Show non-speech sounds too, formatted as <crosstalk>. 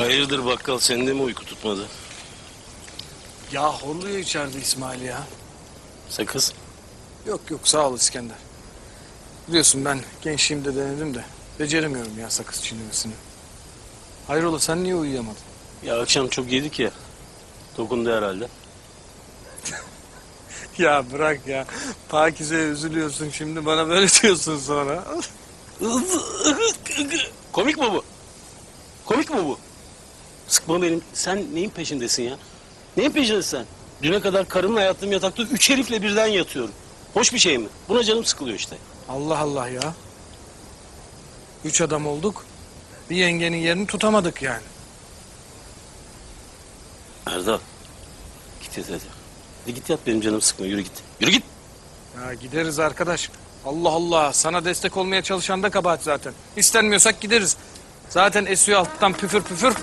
Hayırdır bakkal seni de mi uyku tutmadı? Ya horluyor içeride İsmail ya. Sakız. Yok yok sağ ol İskender. Biliyorsun ben gençliğimde denedim de beceremiyorum ya sakız çiğnemesini. Hayrola sen niye uyuyamadın? Ya akşam çok yedik ya. Dokundu herhalde. <laughs> Ya bırak ya. Pakize'ye üzülüyorsun şimdi bana böyle <laughs> diyorsun sonra. Komik mi bu? Komik mi bu? Sıkma benim. Sen neyin peşindesin ya? Neyin peşindesin sen? Düne kadar karımla yattığım yatakta üç herifle birden yatıyorum. Hoş bir şey mi? Buna canım sıkılıyor işte. Allah Allah ya. Üç adam olduk. Bir yengenin yerini tutamadık yani. Erdal. Git yat hadi. Hadi git yat benim canım sıkma. Yürü git. Yürü git. Ya gideriz arkadaş. Allah Allah sana destek olmaya çalışan da kabahat zaten. İstenmiyorsak gideriz. Zaten esiyor alttan püfür püfür.